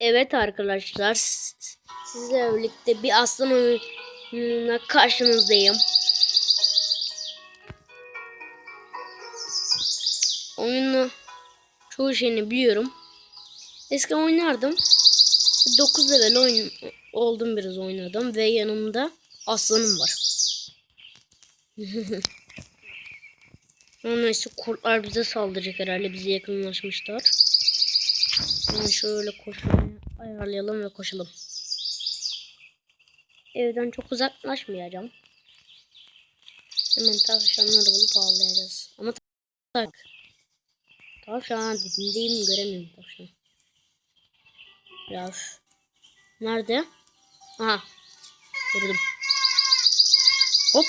Evet arkadaşlar sizle birlikte bir aslan oyununa karşınızdayım. Oyunu çoğu şeyini biliyorum. Eski oynardım. 9 level oyun oldum biraz oynadım ve yanımda aslanım var. Neyse kurtlar bize saldıracak herhalde bize yakınlaşmışlar. Hemen şöyle koşmayı ayarlayalım ve koşalım. Evden çok uzaklaşmayacağım. Hemen tavşanları bulup ağlayacağız. Ama tak. Tavşan dibindeyim göremiyorum tavşanı. Biraz. Nerede? Aha. Vurdum. Hop.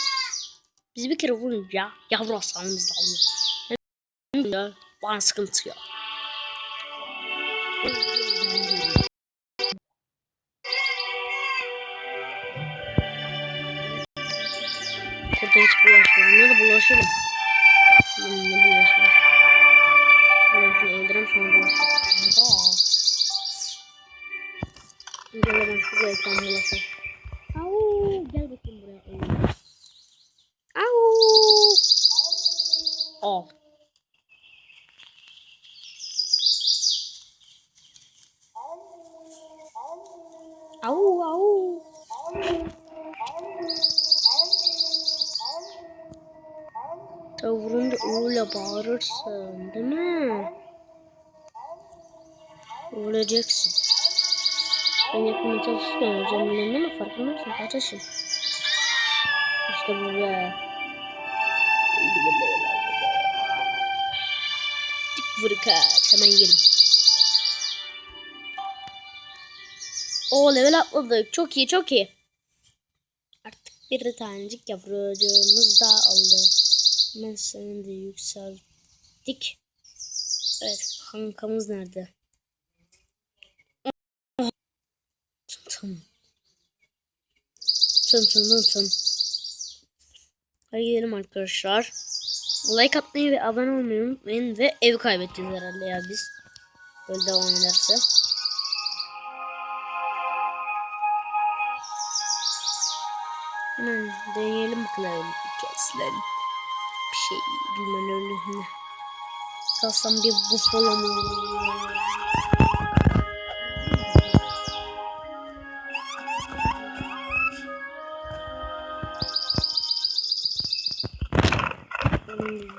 Biz bir kere vurunca yavru aslanımız da alıyor. Hem de bana sıkıntı yok. Burada hiç bulaşmıyorum. Ne de bulaşırım. Ne bulaşmaz. Ben şunu öldüreyim sonra bulaşırım. Gel ben şuraya tam bulaşayım. Au, gel bakayım buraya. oğlum. Au. Al. Au au. Tavrında öyle bağırırsın değil mi? Öleceksin. Ben yapmaya çalışırken hocam elinde mi farkında mısın kardeşim? İşte bu be. Dik vur kaç. Hemen yedim. O level atladık. Çok iyi çok iyi. Artık bir tanecik yavrucuğumuz daha oldu. Hemen seni de yükselttik. Evet kankamız nerede? Tın tın tın tın tın. Hadi gidelim arkadaşlar. Like atmayı ve abone olmayı unutmayın ve ev kaybedeceğiz herhalde ya biz. Böyle devam ederse. Hemen deneyelim bakalım. Kesilen bir şey bilmem öyle. Kalsam bir bufalo mu?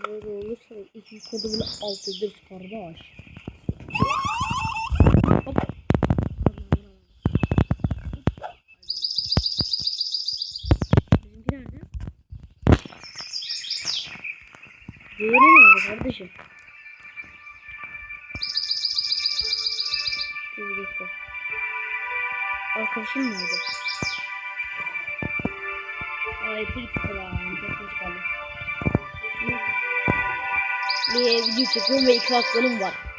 Böyle olursa iki kodu bile alt ederiz kardeş. Nerede kardeşim? Bir dakika. Arkadaşım nerede? Eti gitti falan. Çok hoş kaldı. Bir video çekiyorum ve iki aslanım var.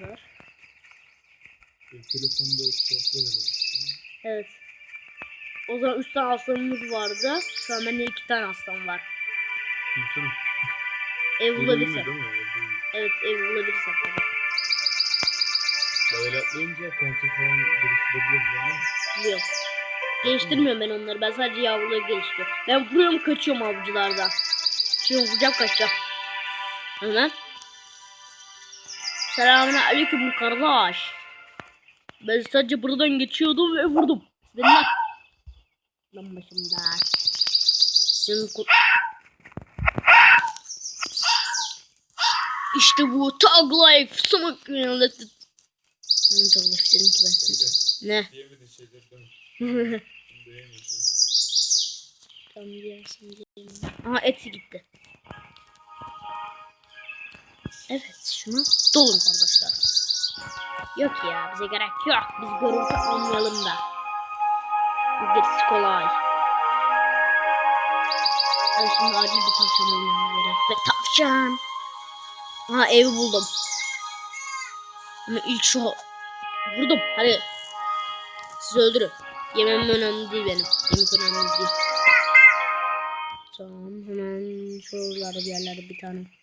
Kadar. Benim telefonda kontrol edelim. Evet. O zaman 3 tane aslanımız vardı. Şu an bende 2 tane aslan var. Gülsene. Ev Bulabilirsem. Evet ev bulabilirsem. Level atlayınca pençe falan geliştirebiliyorum ama Biliyorum. Geliştirmiyorum ben onları. Ben sadece yavruları geliştiriyorum. Ben vuruyorum kaçıyorum avcılardan. Şimdi vuracağım kaçacağım. Hemen. Selamun aleyküm kardeş. Ben sadece buradan geçiyordum ve vurdum. Ben lan. Lan başımda. Senin kurt... İşte bu Tag Life. Sumak Ne Tag Life dedim ki ben. Ne? beğenmiyorum. Tam diyeyim. Aha eti gitti. Evet şunu dolun arkadaşlar. Yok ya bize gerek yok. Biz görüntü almayalım da. Gerisi kolay. Evet şimdi acil bir tavşan bulmam gerek. Ve tavşan. Aha evi buldum. Ama ilk şu vurdum. Hadi. Siz öldürün. Yemem önemli değil benim. Yemek önemli değil. Tamam hemen şuralarda bir yerlerde bir tane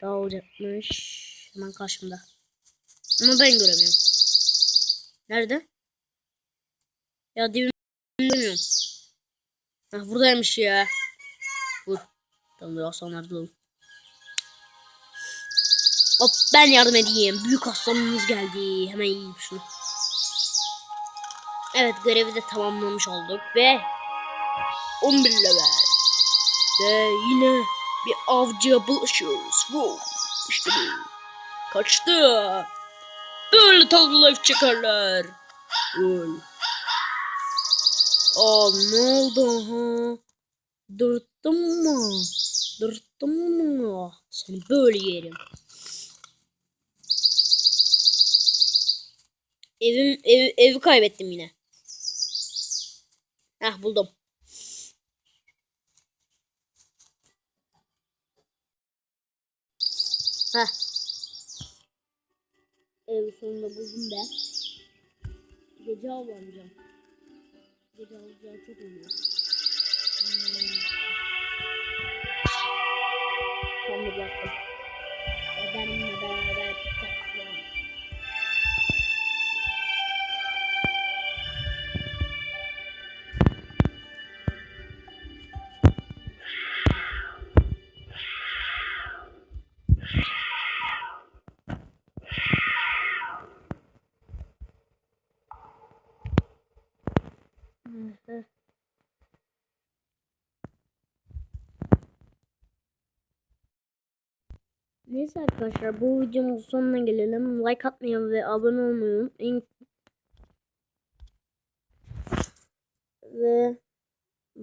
daha olacakmış. Hemen karşımda. Ama ben göremiyorum. Nerede? Ya dibim görmüyorum. Hah buradaymış ya. Vur. Tamam dur aslanlar durun. Hop ben yardım edeyim. Büyük aslanımız geldi. Hemen yiyeyim şunu. Evet görevi de tamamlamış olduk ve 11 level. Ve yine bir avcıya bulaşıyoruz. Wow. İşte bu. Kaçtı. Böyle tatlı life çekerler. Öl. Aa ne oldu ha? Dırttın mı? Dırttın mı? Seni böyle yerim. Evim ev, evi kaybettim yine. Heh buldum. Heh. Evi sonunda buldum be. Gece avlanacağım. Gece avlanacağım çok oluyor. Hmm. Tamam yaptım. Ve Benimle beraber tatlım. Neyse arkadaşlar bu videomuzun sonuna gelelim. Like atmayı ve abone olmayı unutmayın. Ve